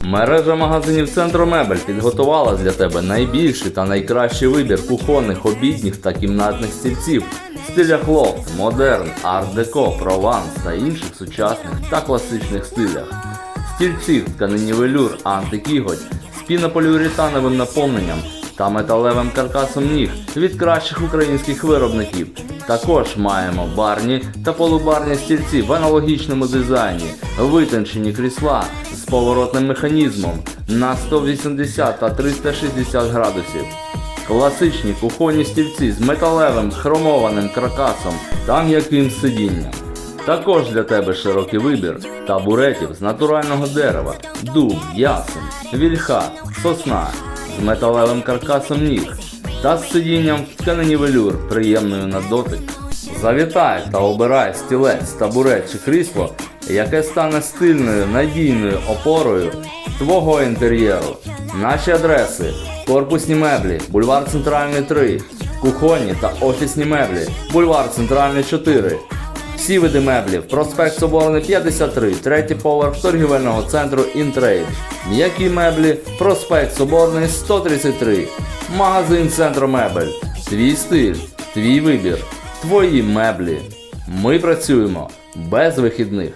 Мережа магазинів Центромебель підготувала для тебе найбільший та найкращий вибір кухонних, обідніх та кімнатних стільців в стилях лофт, модерн, арт-деко, прованс та інших сучасних та класичних стилях. Стільці тканині велюр, антикіготь з наповненням та металевим каркасом ніг від кращих українських виробників. Також маємо барні та полубарні стільці в аналогічному дизайні, витончені крісла з поворотним механізмом на 180 та 360 градусів. Класичні кухонні стільці з металевим хромованим каркасом та м'яким сидінням. Також для тебе широкий вибір табуретів з натурального дерева, дуб, ясен, вільха, сосна металевим каркасом ніг та з сидінням в тканині велюр приємною на дотик. Завітай та обирай стілець, табурет чи крісло, яке стане стильною надійною опорою твого інтер'єру. Наші адреси: корпусні меблі, бульвар Центральний 3, кухонні та офісні меблі, бульвар Центральний 4. Всі види меблів, проспект Соборний 53, третій поверх торгівельного центру Інтрейд. М'які меблі, проспект Соборний 133. Магазин Центромебель. Твій стиль, твій вибір, твої меблі. Ми працюємо без вихідних.